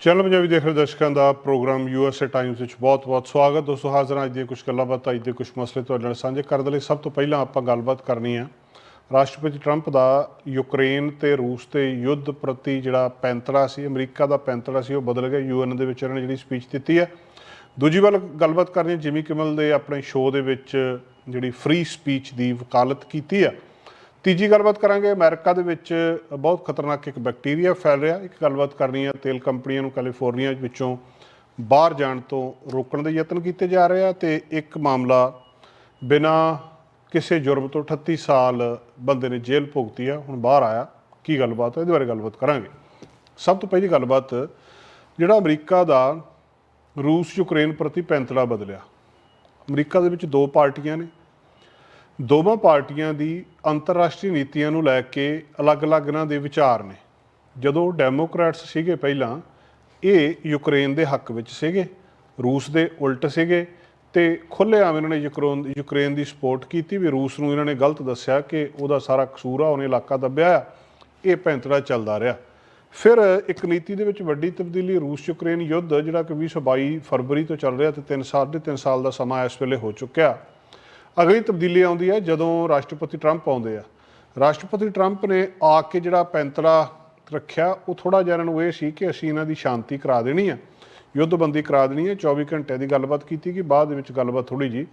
Channel Punjabi ਦੇਖ ਰਹੇ ਦਰਸ਼ਕਾਂ ਦਾ ਪ੍ਰੋਗਰਾਮ ਯੂਐਸਏ ਟਾਈਮਸ ਵਿੱਚ ਬਹੁਤ-ਬਹੁਤ ਸਵਾਗਤ। ਦੋਸਤੋ, ਹਾਜ਼ਰ ਅੱਜ ਦੀਆਂ ਕੁਝ ਗੱਲਾਂ ਬਾਤਾਂ, ਅੱਜ ਦੇ ਕੁਝ ਮਸਲੇ ਤੁਹਾਡੇ ਨਾਲ ਸਾਂਝੇ ਕਰਨ ਦੇ ਲਈ। ਸਭ ਤੋਂ ਪਹਿਲਾਂ ਆਪਾਂ ਗੱਲਬਾਤ ਕਰਨੀ ਹੈ ਰਾਸ਼ਟਰਪਤੀ ਟਰੰਪ ਦਾ ਯੂਕਰੇਨ ਤੇ ਰੂਸ ਤੇ ਯੁੱਧ ਪ੍ਰਤੀ ਜਿਹੜਾ ਪੈਂਤੜਾ ਸੀ, ਅਮਰੀਕਾ ਦਾ ਪੈਂਤੜਾ ਸੀ, ਉਹ ਬਦਲ ਗਿਆ। ਯੂਐਨ ਦੇ ਵਿੱਚ ਇਹਨਾਂ ਨੇ ਜਿਹੜੀ ਸਪੀਚ ਦਿੱਤੀ ਹੈ ਦੂਜੀ ਵੱਲ ਗੱਲਬਾਤ ਕਰਨੀ ਜਿਮੀ ਕਿਮਲ ਦੇ ਆਪਣੇ ਸ਼ੋਅ ਦੇ ਵਿੱਚ ਜਿਹੜੀ ਫ੍ਰੀ ਸਪੀਚ ਦੀ ਵਕਾਲਤ ਕੀਤੀ ਆ। ਤੀਜੀ ਗੱਲਬਾਤ ਕਰਾਂਗੇ, ਅਮਰੀਕਾ ਦੇ ਵਿੱਚ ਬਹੁਤ ਖਤਰਨਾਕ ਇੱਕ ਬੈਕਟੀਰੀਆ ਫੈਲ ਰਿਹਾ। ਇੱਕ ਗੱਲਬਾਤ ਕਰਨੀ ਹੈ, ਤੇਲ ਕੰਪਨੀਆਂ ਨੂੰ ਕੈਲੀਫੋਰਨੀਆ ਵਿੱਚੋਂ ਬਾਹਰ ਜਾਣ ਤੋਂ ਰੋਕਣ ਦੇ ਯਤਨ ਕੀਤੇ ਜਾ ਰਹੇ ਆ ਤੇ ਇੱਕ ਮਾਮਲਾ ਬਿਨਾ ਕਿਸੇ ਜੁਰਮ ਤੋਂ 38 ਸਾਲ ਬੰਦੇ ਨੇ ਜੇਲ੍ਹ ਭੁਗਤੀ ਆ, ਹੁਣ ਬਾਹਰ ਆਇਆ। ਕੀ ਗੱਲਬਾਤ ਹੈ? ਇਹਦੇ ਬਾਰੇ ਗੱਲਬਾਤ ਕਰਾਂਗੇ। ਸਭ ਤੋਂ ਪਹਿਲੀ ਗੱਲਬਾਤ, ਜਿਹੜਾ ਅਮਰੀਕਾ ਦਾ ਰੂਸ ਯੂਕਰੇਨ ਪ੍ਰਤੀ ਪੈਂਤੜਾ ਬਦਲਿਆ। ਅਮਰੀਕਾ ਦੇ ਵਿੱਚ ਦੋ ਪਾਰਟੀਆਂ ਨੇ ਦੋਵਾਂ ਪਾਰਟੀਆਂ ਦੀ ਅੰਤਰਰਾਸ਼ਟਰੀ ਨੀਤੀਆਂ ਨੂੰ ਲੈ ਕੇ ਅਲੱਗ-ਅਲੱਗ ਇਹਨਾਂ ਦੇ ਵਿਚਾਰ ਨੇ। ਜਦੋਂ ਡੈਮੋਕ੍ਰੈਟਸ ਸੀਗੇ ਪਹਿਲਾਂ, ਇਹ ਯੂਕਰੇਨ ਦੇ ਹੱਕ ਵਿੱਚ ਸੀਗੇ, ਰੂਸ ਦੇ ਉਲਟ ਸੀਗੇ ਤੇ ਖੁੱਲ੍ਹੇਆਮ ਇਹਨਾਂ ਨੇ ਯੂਕਰੇਨ ਯੂਕਰੇਨ ਦੀ ਸਪੋਰਟ ਕੀਤੀ ਵੀ ਰੂਸ ਨੂੰ ਇਹਨਾਂ ਨੇ ਗਲਤ ਦੱਸਿਆ ਕਿ ਉਹਦਾ ਸਾਰਾ ਕਸੂਰ ਆ, ਉਹਨੇ ਇਲਾਕਾ ਦੱਬਿਆ ਆ, ਇਹ ਪੈਂਤੜਾ ਚੱਲਦਾ ਰਿਹਾ। ਫਿਰ ਇੱਕ ਨੀਤੀ ਦੇ ਵਿੱਚ ਵੱਡੀ ਤਬਦੀਲੀ ਰੂਸ ਯੂਕਰੇਨ ਯੁੱਧ, ਜਿਹੜਾ ਕਿ 2022 ਫਰਵਰੀ ਤੋਂ ਚੱਲ ਰਿਹਾ ਤੇ 3 ਸਾਲ ਦੇ 3 ਸਾਲ ਦਾ ਸਮਾਂ ਇਸ ਵੇਲੇ ਹੋ ਚੁੱਕਿਆ। ਅਗਲੀ ਤਬਦੀਲੀ ਆਉਂਦੀ ਹੈ ਜਦੋਂ ਰਾਸ਼ਟਰਪਤੀ ਟਰੰਪ ਆਉਂਦੇ ਆ। ਰਾਸ਼ਟਰਪਤੀ ਟਰੰਪ ਨੇ ਆ ਕੇ ਜਿਹੜਾ ਪੈਂਤੜਾ ਰੱਖਿਆ, ਉਹ ਥੋੜਾ ਜਿਹਾ ਇਹਨਾਂ ਨੂੰ ਇਹ ਸੀ ਕਿ ਅਸੀਂ ਇਹਨਾਂ ਦੀ ਸ਼ਾਂਤੀ ਕਰਾ ਦੇਣੀ ਆ, ਯੁੱਧਬੰਦੀ ਕਰਾ ਦੇਣੀ ਹੈ 24 ਘੰਟੇ ਦੀ ਗੱਲਬਾਤ ਕੀਤੀ ਕਿ ਬਾਅਦ ਦੇ ਵਿੱਚ ਗੱਲਬਾਤ ਥੋੜੀ ਜੀ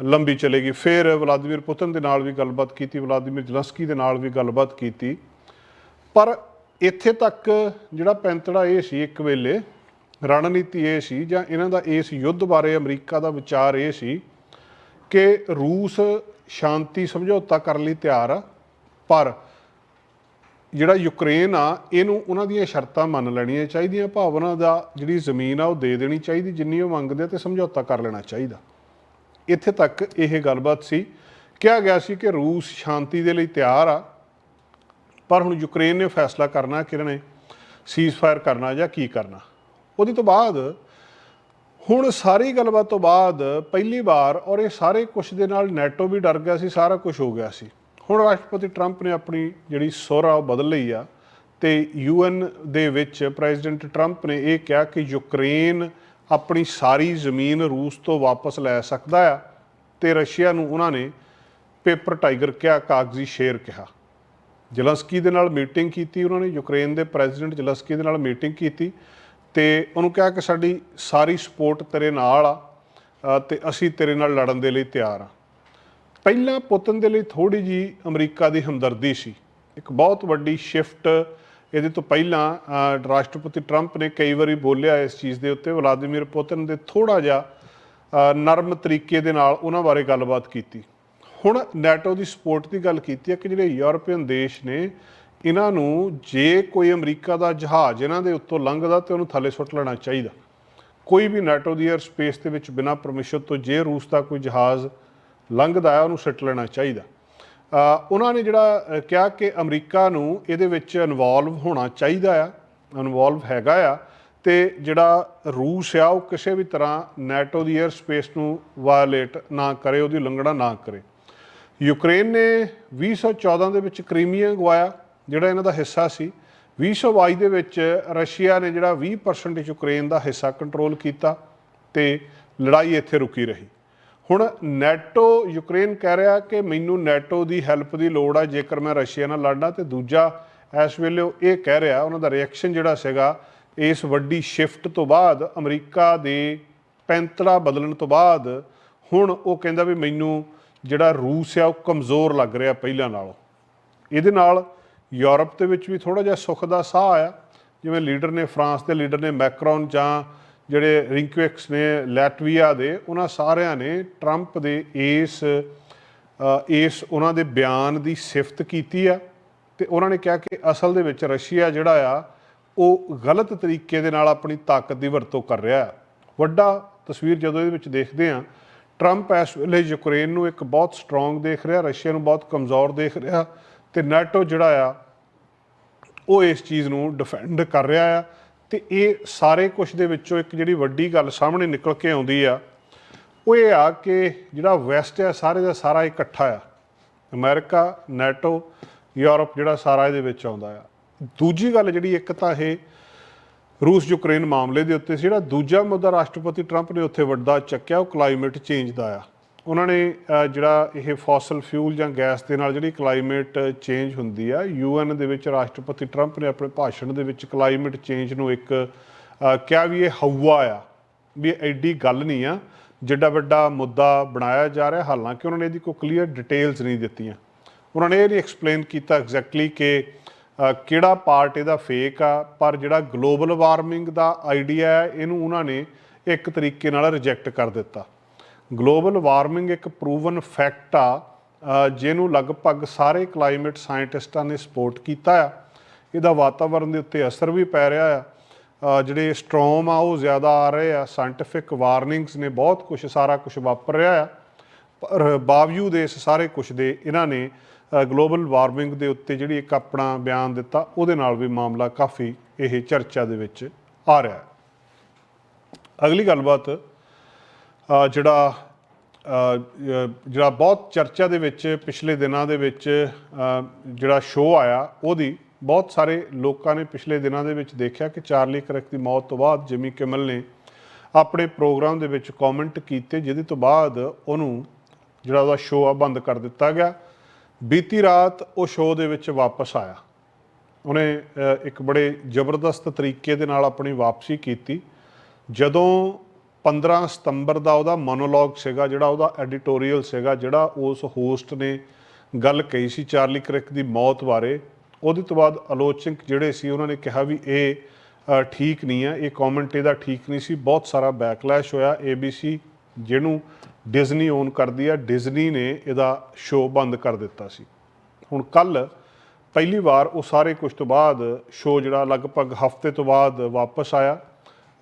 ਲੰਬੀ ਚਲੇਗੀ ਫਿਰ ਵਲਾਦੀਮੀਰ ਪੁਤਨ ਦੇ ਨਾਲ ਵੀ ਗੱਲਬਾਤ ਕੀਤੀ, ਵਲਾਦੀਮੀਰ ਜ਼ਲੰਸਕੀ ਦੇ ਨਾਲ ਵੀ ਗੱਲਬਾਤ ਕੀਤੀ। ਪਰ ਇੱਥੇ ਤੱਕ ਜਿਹੜਾ ਪੈਂਤੜਾ ਇਹ ਸੀ ਇੱਕ ਵੇਲੇ, ਰਣਨੀਤੀ ਇਹ ਸੀ ਜਾਂ ਇਹਨਾਂ ਦਾ ਇਸ ਯੁੱਧ ਬਾਰੇ ਅਮਰੀਕਾ ਦਾ ਵਿਚਾਰ ਇਹ ਸੀ ਕਿ ਰੂਸ ਸ਼ਾਂਤੀ ਸਮਝੌਤਾ ਕਰਨ ਲਈ ਤਿਆਰ ਆ, ਪਰ ਜਿਹੜਾ ਯੂਕਰੇਨ ਆ, ਇਹਨੂੰ ਉਹਨਾਂ ਦੀਆਂ ਸ਼ਰਤਾਂ ਮੰਨ ਲੈਣੀਆਂ ਚਾਹੀਦੀਆਂ, ਭਾਵਨਾ ਦਾ ਜਿਹੜੀ ਜ਼ਮੀਨ ਆ ਉਹ ਦੇ ਦੇਣੀ ਚਾਹੀਦੀ, ਜਿੰਨੀ ਉਹ ਮੰਗਦੇ ਆ ਤੇ ਸਮਝੌਤਾ ਕਰ ਲੈਣਾ ਚਾਹੀਦਾ। ਇੱਥੇ ਤੱਕ ਇਹ ਗੱਲਬਾਤ ਸੀ। ਕਿਹਾ ਗਿਆ ਸੀ ਕਿ ਰੂਸ ਸ਼ਾਂਤੀ ਦੇ ਲਈ ਤਿਆਰ ਆ, ਪਰ ਹੁਣ ਯੂਕਰੇਨ ਨੇ ਫੈਸਲਾ ਕਰਨਾ ਕਿ ਇਹਨਾਂ ਨੇ ਸੀਜ਼ਫਾਇਰ ਕਰਨਾ ਜਾਂ ਕੀ ਕਰਨਾ। ਉਹਦੇ ਤੋਂ ਬਾਅਦ ਹੁਣ ਸਾਰੀ ਗੱਲਬਾਤ ਤੋਂ ਬਾਅਦ ਪਹਿਲੀ ਵਾਰ ਔਰ ਇਹ ਸਾਰੇ ਕੁਝ ਦੇ ਨਾਲ ਨੈਟੋ ਵੀ ਡਰ ਗਿਆ ਸੀ, ਸਾਰਾ ਕੁਝ ਹੋ ਗਿਆ ਸੀ। ਹੁਣ ਰਾਸ਼ਟਰਪਤੀ ਟਰੰਪ ਨੇ ਆਪਣੀ ਜਿਹੜੀ ਸੋਰਾ ਉਹ ਬਦਲ ਲਈ ਆ ਤੇ ਯੂਐਨ ਦੇ ਵਿੱਚ ਪ੍ਰੈਜ਼ੀਡੈਂਟ ਟਰੰਪ ਨੇ ਇਹ ਕਿਹਾ ਕਿ ਯੂਕਰੇਨ ਆਪਣੀ ਸਾਰੀ ਜ਼ਮੀਨ ਰੂਸ ਤੋਂ ਵਾਪਸ ਲੈ ਸਕਦਾ ਆ ਤੇ ਰਸ਼ੀਆ ਨੂੰ ਉਹਨਾਂ ਨੇ ਪੇਪਰ ਟਾਈਗਰ ਕਿਹਾ, ਕਾਗਜ਼ੀ ਸ਼ੇਰ ਕਿਹਾ। ਜ਼ਲੰਸਕੀ ਦੇ ਨਾਲ ਮੀਟਿੰਗ ਕੀਤੀ ਉਹਨਾਂ ਨੇ, ਯੂਕਰੇਨ ਦੇ ਪ੍ਰੈਜ਼ੀਡੈਂਟ ਜ਼ਲੰਸਕੀ ਦੇ ਨਾਲ ਮੀਟਿੰਗ ਕੀਤੀ। ਤੇ ਉਹਨੂੰ ਕਿਹਾ ਕਿ ਸਾਡੀ ਸਾਰੀ ਸਪੋਰਟ ਤੇਰੇ ਨਾਲ ਆ ਅ, ਤੇ ਅਸੀਂ ਤੇਰੇ ਨਾਲ ਲੜਨ ਦੇ ਲਈ ਤਿਆਰ ਆ। ਪਹਿਲਾਂ ਪੁਤਨ ਦੇ ਲਈ ਥੋੜੀ ਜੀ ਅਮਰੀਕਾ ਦੀ ਹਮਦਰਦੀ ਸੀ। ਇੱਕ ਬਹੁਤ ਵੱਡੀ ਸ਼ਿਫਟ ਇਹਦੇ ਤੋਂ ਪਹਿਲਾਂ ਰਾਸ਼ਟਰਪਤੀ ਟਰੰਪ ਨੇ ਕਈ ਵਾਰੀ ਬੋਲਿਆ ਇਸ ਚੀਜ਼ ਦੇ ਉੱਤੇ ਵਲਾਦੀਮੀਰ ਪੁਤਿਨ ਦੇ ਥੋੜਾ ਜਿਹਾ ਨਰਮ ਤਰੀਕੇ ਦੇ ਨਾਲ ਉਹਨਾਂ ਬਾਰੇ ਗੱਲਬਾਤ ਕੀਤੀ। ਹੁਣ ਨੈਟੋ ਦੀ ਸਪੋਰਟ ਦੀ ਗੱਲ ਕੀਤੀ ਹੈ ਕਿ ਜਿਹੜੇ ਯੂਰਪੀਅਨ ਦੇਸ਼ ਨੇ ਇਹਨਾਂ ਨੂੰ ਜੇ ਕੋਈ ਅਮਰੀਕਾ ਦਾ ਜਹਾਜ਼ ਇਹਨਾਂ ਦੇ ਉੱਤੋਂ ਲੰਘਦਾ ਤੇ ਉਹਨੂੰ ਥੱਲੇ ਸੁੱਟ ਲੈਣਾ ਚਾਹੀਦਾ। ਕੋਈ ਵੀ ਨੈਟੋ ਦੀ 에ਅਰ ਸਪੇਸ ਦੇ ਵਿੱਚ ਬਿਨਾਂ ਪਰਮਿਸ਼ਨ ਤੋਂ ਜੇ ਰੂਸ ਦਾ ਕੋਈ ਜਹਾਜ਼ ਲੰਘਦਾ ਹੈ, ਉਹਨੂੰ ਸੁੱਟ ਲੈਣਾ ਚਾਹੀਦਾ। ਉਹਨਾਂ ਨੇ ਜਿਹੜਾ ਕਿਹਾ ਕਿ ਅਮਰੀਕਾ ਨੂੰ ਇਹਦੇ ਵਿੱਚ ਇਨਵੋਲਵ ਹੋਣਾ ਚਾਹੀਦਾ ਆ ਇਨਵੋਲਵ ਹੈਗਾ ਆ, ਤੇ ਜਿਹੜਾ ਰੂਸ ਆ, ਉਹ ਕਿਸੇ ਵੀ ਤਰ੍ਹਾਂ ਨੈਟੋ ਦੀ 에ਅਰ ਸਪੇਸ ਨੂੰ ਵਾਇਲੇਟ ਨਾ ਕਰੇ, ਉਹਦੀ ਉਲੰਘਣਾ ਨਾ ਕਰੇ। ਯੂਕਰੇਨ ਨੇ 2014 ਦੇ ਵਿੱਚ ਕ੍ਰੀਮੀਆ ਗਵਾਇਆ। ਜਿਹੜਾ ਇਹਨਾਂ ਦਾ ਹਿੱਸਾ ਸੀ 2022 ਦੇ ਵਿੱਚ ਰਸ਼ੀਆ ਨੇ ਜਿਹੜਾ 20% ਯੂਕਰੇਨ ਦਾ ਹਿੱਸਾ ਕੰਟਰੋਲ ਕੀਤਾ ਤੇ ਲੜਾਈ ਇੱਥੇ ਰੁਕੀ ਰਹੀ। ਹੁਣ ਨੈਟੋ ਯੂਕਰੇਨ ਕਹਿ ਰਿਹਾ ਕਿ ਮੈਨੂੰ ਨੈਟੋ ਦੀ ਹੈਲਪ ਦੀ ਲੋੜ ਆ, ਜੇਕਰ ਮੈਂ ਰਸ਼ੀਆ ਨਾਲ ਲੜਨਾ, ਤੇ ਦੂਜਾ ਇਸ ਵੇਲੇ ਉਹ ਇਹ ਕਹਿ ਰਿਹਾ, ਉਹਨਾਂ ਦਾ ਰਿਐਕਸ਼ਨ ਜਿਹੜਾ ਸੀਗਾ, ਇਸ ਵੱਡੀ ਸ਼ਿਫਟ ਤੋਂ ਬਾਅਦ, ਅਮਰੀਕਾ ਦੇ ਪੈਂਤੜਾ ਬਦਲਣ ਤੋਂ ਬਾਅਦ, ਹੁਣ ਉਹ ਕਹਿੰਦਾ ਵੀ ਮੈਨੂੰ ਜਿਹੜਾ ਰੂਸ ਆ, ਉਹ ਕਮਜ਼ੋਰ ਲੱਗ ਰਿਹਾ ਪਹਿਲਾਂ ਨਾਲੋਂ। ਇਹਦੇ ਨਾਲ ਯੂਰਪ ਦੇ ਵਿੱਚ ਵੀ ਥੋੜਾ ਜਿਹਾ ਸੁੱਖ ਦਾ ਸਾਹ ਆਇਆ। ਜਿਵੇਂ ਲੀਡਰ ਨੇ ਫਰਾਂਸ ਦੇ ਲੀਡਰ ਨੇ ਮੈਕਰੋਨ ਜਾਂ ਜਿਹੜੇ ਰਿੰਕਵਿਕਸ ਨੇ ਲੈਟਵੀਆ ਦੇ, ਉਹਨਾਂ ਸਾਰਿਆਂ ਨੇ ਟਰੰਪ ਦੇ ਇਸ ਇਸ ਉਹਨਾਂ ਦੇ ਬਿਆਨ ਦੀ ਸਿਫਤ ਕੀਤੀ ਆ ਤੇ ਉਹਨਾਂ ਨੇ ਕਿਹਾ ਕਿ ਅਸਲ ਦੇ ਵਿੱਚ ਰਸ਼ੀਆ ਜਿਹੜਾ ਆ, ਉਹ ਗਲਤ ਤਰੀਕੇ ਦੇ ਨਾਲ ਆਪਣੀ ਤਾਕਤ ਦੀ ਵਰਤੋਂ ਕਰ ਰਿਹਾ। ਹੈ ਵੱਡਾ ਤਸਵੀਰ ਜਦੋਂ ਇਹਦੇ ਵਿੱਚ ਦੇਖਦੇ ਆ ਟਰੰਪ ਇਸ ਵੇਲੇ ਯੂਕਰੇਨ ਨੂੰ ਇੱਕ ਬਹੁਤ ਸਟਰੋਂਗ ਦੇਖ ਰਿਹਾ, ਰਸ਼ੀਆ ਨੂੰ ਬਹੁਤ ਕਮਜ਼ੋਰ ਦੇਖ ਰਿਹਾ। ਤੇ ਨੈਟੋ ਜਿਹੜਾ ਆ, ਉਹ ਇਸ ਚੀਜ਼ ਨੂੰ ਡਿਫੈਂਡ ਕਰ ਰਿਹਾ ਆ ਤੇ ਇਹ ਸਾਰੇ ਕੁਝ ਦੇ ਵਿੱਚੋਂ ਇੱਕ ਜਿਹੜੀ ਵੱਡੀ ਗੱਲ ਸਾਹਮਣੇ ਨਿਕਲ ਕੇ ਆਉਂਦੀ ਆ, ਉਹ ਇਹ ਆ ਕਿ ਜਿਹੜਾ ਵੈਸਟ ਆ, ਸਾਰੇ ਦਾ ਸਾਰਾ ਇਕੱਠਾ ਆ। ਅਮਰੀਕਾ, ਨੈਟੋ ਯੂਰਪ ਜਿਹੜਾ ਸਾਰਾ ਇਹਦੇ ਵਿੱਚ ਆਉਂਦਾ ਆ। ਦੂਜੀ ਗੱਲ ਜਿਹੜੀ ਇੱਕ ਤਾਂ ਇਹ ਰੂਸ ਯੂਕਰੇਨ ਮਾਮਲੇ ਦੇ ਉੱਤੇ ਸੀ, ਜਿਹੜਾ ਦੂਜਾ ਮੁੱਦਾ ਰਾਸ਼ਟਰਪਤੀ ਟਰੰਪ ਨੇ ਉੱਥੇ ਵੱਡਾ ਚੱਕਿਆ, ਉਹ ਕਲਾਈਮੇਟ ਚੇਂਜ ਦਾ ਆ। ਉਹਨਾਂ ਨੇ ਜਿਹੜਾ ਇਹ ਫੋਸਲ ਫਿਊਲ ਜਾਂ ਗੈਸ ਦੇ ਨਾਲ ਜਿਹੜੀ ਕਲਾਈਮੇਟ ਚੇਂਜ ਹੁੰਦੀ ਆ, ਯੂਐਨ ਦੇ ਵਿੱਚ ਰਾਸ਼ਟਰਪਤੀ ਟਰੰਪ ਨੇ ਆਪਣੇ ਭਾਸ਼ਣ ਦੇ ਵਿੱਚ ਕਲਾਈਮੇਟ ਚੇਂਜ ਨੂੰ ਇੱਕ ਕਿਹਾ ਵੀ ਇਹ ਹਵਾ ਆ, ਵੀ ਐਡੀ ਗੱਲ ਨਹੀਂ ਆ, ਜਿੱਡਾ ਵੱਡਾ ਮੁੱਦਾ ਬਣਾਇਆ ਜਾ ਰਿਹਾ, ਹਾਲਾਂਕਿ ਉਹਨਾਂ ਨੇ ਇਹਦੀ ਕੋਈ ਕਲੀਅਰ ਡਿਟੇਲਸ ਨਹੀਂ ਦਿੱਤੀਆਂ। ਉਹਨਾਂ ਨੇ ਇਹ ਨਹੀਂ ਐਕਸਪਲੇਨ ਕੀਤਾ ਐਗਜ਼ੈਕਟਲੀ ਕਿ ਕਿਹੜਾ ਪਾਰਟ ਇਹਦਾ ਫੇਕ ਆ, ਪਰ ਜਿਹੜਾ ਗਲੋਬਲ ਵਾਰਮਿੰਗ ਦਾ ਆਈਡੀਆ ਹੈ, ਇਹਨੂੰ ਉਹਨਾਂ ਨੇ ਇੱਕ ਤਰੀਕੇ ਨਾਲ ਰਿਜੈਕਟ ਕਰ ਦਿੱਤਾ। ਗਲੋਬਲ ਵਾਰਮਿੰਗ ਇੱਕ ਪ੍ਰੂਵਨ ਫੈਕਟ ਆ ਜਿਹਨੂੰ ਲਗਭਗ ਸਾਰੇ ਕਲਾਈਮੇਟ ਸਾਇੰਟਿਸਟਾਂ ਨੇ ਸਪੋਰਟ ਕੀਤਾ ਆ। ਇਹਦਾ ਵਾਤਾਵਰਣ ਦੇ ਉੱਤੇ ਅਸਰ ਵੀ ਪੈ ਰਿਹਾ ਆ। ਜਿਹੜੇ ਸਟ੍ਰੋਮ ਆ, ਉਹ ਜ਼ਿਆਦਾ ਆ ਰਹੇ ਆ। ਸਾਇੰਟਿਫਿਕ ਵਾਰਨਿੰਗਸ ਨੇ ਬਹੁਤ ਕੁਝ ਸਾਰਾ ਕੁਝ ਵਾਪਰ ਰਿਹਾ ਆ। ਪਰ ਬਾਵਜੂਦ ਇਸ ਸਾਰੇ ਕੁਝ ਦੇ, ਇਹਨਾਂ ਨੇ ਗਲੋਬਲ ਵਾਰਮਿੰਗ ਦੇ ਉੱਤੇ ਜਿਹੜੀ ਇੱਕ ਆਪਣਾ ਬਿਆਨ ਦਿੱਤਾ, ਉਹਦੇ ਨਾਲ ਵੀ ਮਾਮਲਾ ਕਾਫੀ ਇਹ ਚਰਚਾ ਦੇ ਵਿੱਚ ਆ ਰਿਹਾ। ਹੈ ਅਗਲੀ ਗੱਲਬਾਤ ਜਿਹੜਾ ਜਿਹੜਾ ਬਹੁਤ ਚਰਚਾ ਦੇ ਵਿੱਚ, ਪਿਛਲੇ ਦਿਨਾਂ ਦੇ ਵਿੱਚ ਜਿਹੜਾ ਸ਼ੋਅ ਆਇਆ, ਉਹਦੀ ਬਹੁਤ ਸਾਰੇ ਲੋਕਾਂ ਨੇ ਪਿਛਲੇ ਦਿਨਾਂ ਦੇ ਵਿੱਚ ਦੇਖਿਆ ਕਿ ਚਾਰਲੀ ਕਰਕ ਦੀ ਮੌਤ ਤੋਂ ਬਾਅਦ ਜਿਮੀ ਕਿਮਲ ਨੇ ਆਪਣੇ ਪ੍ਰੋਗਰਾਮ ਦੇ ਵਿੱਚ ਕਮੈਂਟ ਕੀਤੇ, ਜਿਹਦੇ ਤੋਂ ਬਾਅਦ ਉਹਨੂੰ ਜਿਹੜਾ ਉਹਦਾ ਸ਼ੋਅ ਆ ਬੰਦ ਕਰ ਦਿੱਤਾ ਗਿਆ। ਬੀਤੀ ਰਾਤ ਉਹ ਸ਼ੋਅ ਦੇ ਵਿੱਚ ਵਾਪਸ ਆਇਆ। ਉਹਨੇ ਇੱਕ ਬੜੇ ਜ਼ਬਰਦਸਤ ਤਰੀਕੇ ਦੇ ਨਾਲ ਆਪਣੀ ਵਾਪਸੀ ਕੀਤੀ। ਜਦੋਂ 15 ਸਤੰਬਰ ਦਾ ਉਹਦਾ ਮੋਨੋਲੌਗ ਸੀਗਾ, ਜਿਹੜਾ ਉਹਦਾ ਐਡੀਟੋਰੀਅਲ ਸੀਗਾ, ਜਿਹੜਾ ਉਸ ਹੋਸਟ ਨੇ ਗੱਲ ਕਹੀ ਸੀ ਚਾਰਲੀ ਕ੍ਰਿਕ ਦੀ ਮੌਤ ਬਾਰੇ। ਉਹਦੇ ਤੋਂ ਬਾਅਦ ਆਲੋਚਕ ਜਿਹੜੇ ਸੀ, ਉਹਨਾਂ ਨੇ ਕਿਹਾ ਵੀ ਇਹ ਠੀਕ ਨਹੀਂ ਹੈ, ਇਹ ਕਮੈਂਟ ਇਹਦਾ ਠੀਕ ਨਹੀਂ ਸੀ। ਬਹੁਤ ਸਾਰਾ ਬੈਕਲੈਸ਼ ਹੋਇਆ। ABC ਜਿਹਨੂੰ ਡਿਜ਼ਨੀ ਓਨ ਕਰਦੀ ਹੈ ਡਿਜ਼ਨੀ ਨੇ ਇਹਦਾ ਸ਼ੋਅ ਬੰਦ ਕਰ ਦਿੱਤਾ ਸੀ। ਹੁਣ ਕੱਲ ਪਹਿਲੀ ਵਾਰ ਉਹ ਸਾਰੇ ਕੁਝ ਤੋਂ ਬਾਅਦ ਸ਼ੋਅ ਜਿਹੜਾ ਲਗਭਗ ਹਫ਼ਤੇ ਤੋਂ ਬਾਅਦ ਵਾਪਸ ਆਇਆ।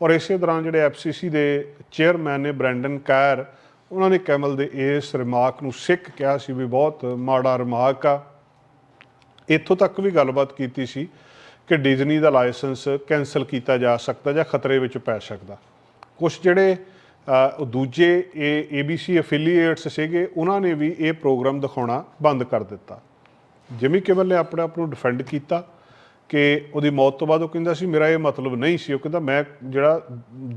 ਔਰ ਇਸੇ ਦੌਰਾਨ ਜਿਹੜੇ FCC ਦੇ ਚੇਅਰਮੈਨ ਨੇ ਬ੍ਰੈਂਡਨ ਕੈਰ ਉਹਨਾਂ ਨੇ ਕੈਮਲ ਦੇ ਇਸ ਰਿਮਾਰਕ ਨੂੰ ਸਿੱਖ ਕਿਹਾ ਸੀ ਵੀ ਬਹੁਤ ਮਾੜਾ ਰਿਮਾਰਕ ਆ। ਇੱਥੋਂ ਤੱਕ ਵੀ ਗੱਲਬਾਤ ਕੀਤੀ ਸੀ ਕਿ ਡਿਜ਼ਨੀ ਦਾ ਲਾਇਸੈਂਸ ਕੈਨਸਲ ਕੀਤਾ ਜਾ ਸਕਦਾ ਜਾਂ ਖਤਰੇ ਵਿੱਚ ਪੈ ਸਕਦਾ। ਕੁਝ ਜਿਹੜੇ ਅ, ਉਹ ਦੂਜੇ ਇਹ ABC ਐਫੀਲੀਏਟਸ ਸੀਗੇ ਉਹਨਾਂ ਨੇ ਵੀ ਇਹ ਪ੍ਰੋਗਰਾਮ ਦਿਖਾਉਣਾ ਬੰਦ ਕਰ ਦਿੱਤਾ। ਜਿਮੀ ਕੇਵਲ ਨੇ ਆਪਣੇ ਆਪ ਨੂੰ ਡਿਫੈਂਡ ਕੀਤਾ ਕਿ ਉਹਦੀ ਮੌਤ ਤੋਂ ਬਾਅਦ ਉਹ ਕਹਿੰਦਾ ਸੀ, ਮੇਰਾ ਇਹ ਮਤਲਬ ਨਹੀਂ ਸੀ। ਉਹ ਕਹਿੰਦਾ, ਮੈਂ ਜਿਹੜਾ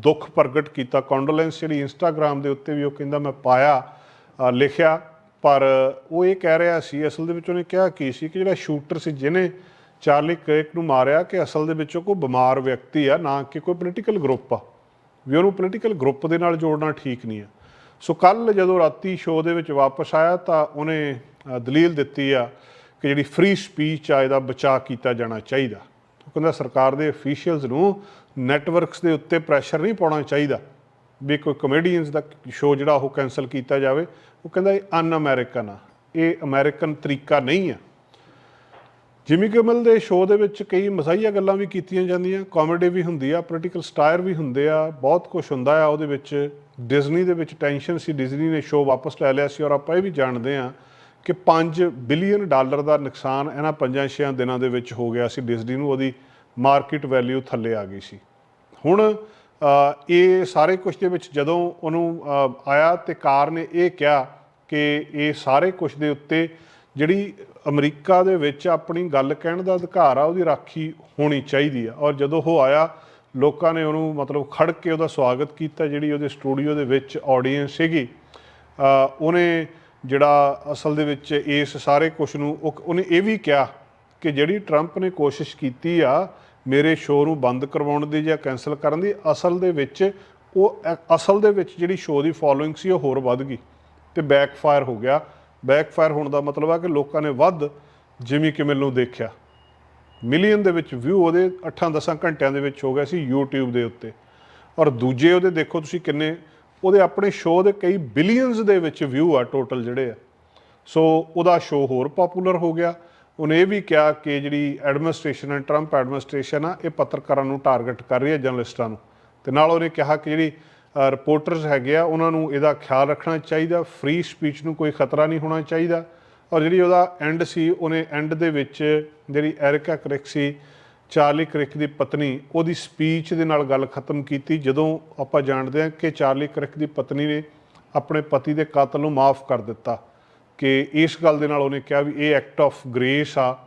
ਦੁੱਖ ਪ੍ਰਗਟ ਕੀਤਾ ਕੰਡੋਲੈਂਸ ਜਿਹੜੀ ਇੰਸਟਾਗ੍ਰam ਦੇ ਉੱਤੇ ਵੀ ਉਹ ਕਹਿੰਦਾ ਮੈਂ ਪਾਇਆ ਲਿਖਿਆ। ਪਰ ਉਹ ਇਹ ਕਹਿ ਰਿਹਾ ਸੀ, ਅਸਲ ਦੇ ਵਿੱਚ ਉਹਨੇ ਕਿਹਾ ਕੀ ਸੀ ਕਿ ਜਿਹੜਾ ਸ਼ੂਟਰ ਸੀ ਜਿਹਨੇ ਚਾਰਲੀ ਕ੍ਰੇਕ ਨੂੰ ਮਾਰਿਆ ਕਿ ਅਸਲ ਦੇ ਵਿੱਚ ਉਹ ਕੋਈ ਬਿਮਾਰ ਵਿਅਕਤੀ ਆ, ਨਾ ਕਿ ਕੋਈ ਪੋਲੀਟੀਕਲ ਗਰੁੱਪ ਆ। ਵੀ ਉਹਨੂੰ ਪੋਲੀਟੀਕਲ ਗਰੁੱਪ ਦੇ ਨਾਲ ਜੋੜਨਾ ਠੀਕ ਨਹੀਂ ਆ। ਸੋ ਕੱਲ ਜਦੋਂ ਰਾਤੀ ਸ਼ੋਅ ਦੇ ਵਿੱਚ ਵਾਪਸ ਆਇਆ ਤਾਂ ਉਹਨੇ ਦਲੀਲ ਦਿੱਤੀ ਆ ਕਿ ਜਿਹੜੀ ਫ੍ਰੀ ਸਪੀਚ ਆ, ਇਹਦਾ ਬਚਾਅ ਕੀਤਾ ਜਾਣਾ ਚਾਹੀਦਾ। ਉਹ ਕਹਿੰਦਾ ਸਰਕਾਰ ਦੇ ਅਫੀਸ਼ੀਅਲਸ ਨੂੰ ਨੈਟਵਰਕਸ ਦੇ ਉੱਤੇ ਪ੍ਰੈਸ਼ਰ ਨਹੀਂ ਪਾਉਣਾ ਚਾਹੀਦਾ ਵੀ ਕੋਈ ਕਮੇਡੀਅਨਸ ਦਾ ਸ਼ੋਅ ਜਿਹੜਾ ਉਹ ਕੈਨਸਲ ਕੀਤਾ ਜਾਵੇ। ਉਹ ਕਹਿੰਦਾ ਇਹ ਅਨ ਅਮਰੀਕਨ ਆ। ਇਹ ਅਮਰੀਕਨ ਤਰੀਕਾ ਨਹੀਂ ਆ। ਜਿਮੀ ਕਮਲ ਦੇ ਸ਼ੋਅ ਦੇ ਵਿੱਚ ਕਈ ਮਜ਼ਾਹੀਆ ਗੱਲਾਂ ਵੀ ਕੀਤੀਆਂ ਜਾਂਦੀਆਂ। ਕਾਮੇਡੀ ਵੀ ਹੁੰਦੀ ਆ ਪੋਲੀਟੀਕਲ ਸਟਾਇਰ ਵੀ ਹੁੰਦੇ ਆ, ਬਹੁਤ ਕੁਝ ਹੁੰਦਾ ਆ ਉਹਦੇ ਵਿੱਚ। ਡਿਜ਼ਨੀ ਦੇ ਵਿੱਚ ਟੈਨਸ਼ਨ ਸੀ। ਡਿਜ਼ਨੀ ਨੇ ਸ਼ੋਅ ਵਾਪਸ ਲੈ ਲਿਆ ਸੀ ਔਰ ਆਪਾਂ ਇਹ ਵੀ ਜਾਣਦੇ ਆ ਕਿ 5 ਬਿਲੀਅਨ ਡਾਲਰ ਦਾ ਨੁਕਸਾਨ ਇਹਨਾਂ 5-6 ਦਿਨਾਂ ਦੇ ਵਿੱਚ ਹੋ ਗਿਆ ਸੀ। ਡਿਜ਼ਨੀ ਨੂੰ ਉਹਦੀ ਮਾਰਕੀਟ ਵੈਲਿਊ ਥੱਲੇ ਆ ਗਈ ਸੀ। ਹੁਣ ਇਹ ਸਾਰੇ ਕੁਝ ਦੇ ਵਿੱਚ ਜਦੋਂ ਉਹਨੂੰ ਆਇਆ ਤੇ ਕਾਰ ਨੇ ਇਹ ਕਿਹਾ ਕਿ ਇਹ ਸਾਰੇ ਕੁਝ ਦੇ ਉੱਤੇ ਜਿਹੜੀ ਅਮਰੀਕਾ ਦੇ ਵਿੱਚ ਆਪਣੀ ਗੱਲ ਕਹਿਣ ਦਾ ਅਧਿਕਾਰ ਆ, ਉਹਦੀ ਰਾਖੀ ਹੋਣੀ ਚਾਹੀਦੀ ਆ। ਔਰ ਜਦੋਂ ਉਹ ਆਇਆ, ਲੋਕਾਂ ਨੇ ਉਹਨੂੰ ਮਤਲਬ ਖੜ ਕੇ ਉਹਦਾ ਸਵਾਗਤ ਕੀਤਾ, ਜਿਹੜੀ ਉਹਦੇ ਸਟੂਡੀਓ ਦੇ ਵਿੱਚ ਆਡੀਅנס ਸੀਗੀ। ਉਹਨੇ ਜਿਹੜਾ ਅਸਲ ਦੇ ਵਿੱਚ ਇਸ ਸਾਰੇ ਕੁਝ ਨੂੰ ਉਹਨੇ ਇਹ ਵੀ ਕਿਹਾ ਕਿ ਜਿਹੜੀ ਟਰੰਪ ਨੇ ਕੋਸ਼ਿਸ਼ ਕੀਤੀ ਆ ਮੇਰੇ ਸ਼ੋਅ ਨੂੰ ਬੰਦ ਕਰਵਾਉਣ ਦੀ ਜਾਂ ਕੈਨਸਲ ਕਰਨ ਦੀ, ਅਸਲ ਦੇ ਵਿੱਚ ਉਹ ਅਸਲ ਦੇ ਵਿੱਚ ਜਿਹੜੀ ਸ਼ੋਅ ਦੀ ਫੋਲੋਇੰਗ ਸੀ ਉਹ ਹੋਰ ਵੱਧ ਗਈ ਤੇ ਬੈਕਫਾਇਰ ਹੋ ਗਿਆ। ਬੈਕਫਾਇਰ ਹੋਣ ਦਾ ਮਤਲਬ ਆ ਕਿ ਲੋਕਾਂ ਨੇ ਵੱਧ ਜਿਮੀ ਕਿਮਲ ਨੂੰ ਦੇਖਿਆ। ਮਿਲੀਅਨ ਦੇ ਵਿੱਚ ਵਿਊ ਉਹਦੇ 8-10 ਘੰਟਿਆਂ ਦੇ ਵਿੱਚ ਹੋ ਗਿਆ ਸੀ YouTube ਦੇ ਉੱਤੇ। ਔਰ ਦੂਜੇ ਉਹਦੇ ਦੇਖੋ ਤੁਸੀਂ ਕਿੰਨੇ ਉਹਦੇ ਆਪਣੇ ਸ਼ੋਅ ਦੇ ਕਈ ਬਿਲੀਅਨਸ ਦੇ ਵਿੱਚ ਵਿਊ ਆ ਟੋਟਲ ਜਿਹੜੇ ਆ। ਸੋ ਉਹਦਾ ਸ਼ੋਅ ਹੋਰ ਪਪੂਲਰ ਹੋ ਗਿਆ। ਉਹਨੇ ਇਹ ਵੀ ਕਿਹਾ ਕਿ ਜਿਹੜੀ ਐਡਮਿਨਿਸਟ੍ਰੇਸ਼ਨ ਹੈ ਟਰੰਪ ਐਡਮਿਨਿਸਟ੍ਰੇਸ਼ਨ ਆ, ਇਹ ਪੱਤਰਕਾਰਾਂ ਨੂੰ ਟਾਰਗੇਟ ਕਰ ਰਹੀ ਹੈ ਜਰਨਲਿਸਟਾਂ ਨੂੰ। ਤੇ ਨਾਲ ਉਹਨੇ ਕਿਹਾ ਕਿ ਜਿਹੜੀ ਰਿਪੋਰਟਰਸ ਹੈਗੇ ਆ, ਉਹਨਾਂ ਨੂੰ ਇਹਦਾ ਖਿਆਲ ਰੱਖਣਾ ਚਾਹੀਦਾ ਫ੍ਰੀ ਸਪੀਚ ਨੂੰ ਕੋਈ ਖਤਰਾ ਨਹੀਂ ਹੋਣਾ ਚਾਹੀਦਾ। ਔਰ ਜਿਹੜੀ ਉਹਦਾ ਐਂਡ ਸੀ, ਉਹਨੇ ਐਂਡ ਦੇ ਵਿੱਚ ਜਿਹੜੀ ਐਰਿਕਾ ਕ੍ਰਿਕ ਸੀ ਚਾਰਲੀ ਕ੍ਰਿਕ ਦੀ ਪਤਨੀ ਉਹਦੀ ਸਪੀਚ ਦੇ ਨਾਲ ਗੱਲ ਖਤਮ ਕੀਤੀ, ਜਦੋਂ ਆਪਾਂ ਜਾਣਦੇ ਹਾਂ ਕਿ ਚਾਰਲੀ ਕ੍ਰਿਕ ਦੀ ਪਤਨੀ ਨੇ ਆਪਣੇ ਪਤੀ ਦੇ ਕਾਤਲ ਨੂੰ ਮਾਫ ਕਰ ਦਿੱਤਾ ਕਿ ਇਸ ਗੱਲ ਦੇ ਨਾਲ ਉਹਨੇ ਕਿਹਾ ਵੀ ਇਹ ਐਕਟ ਆਫ ਗ੍ਰੇਸ ਆ,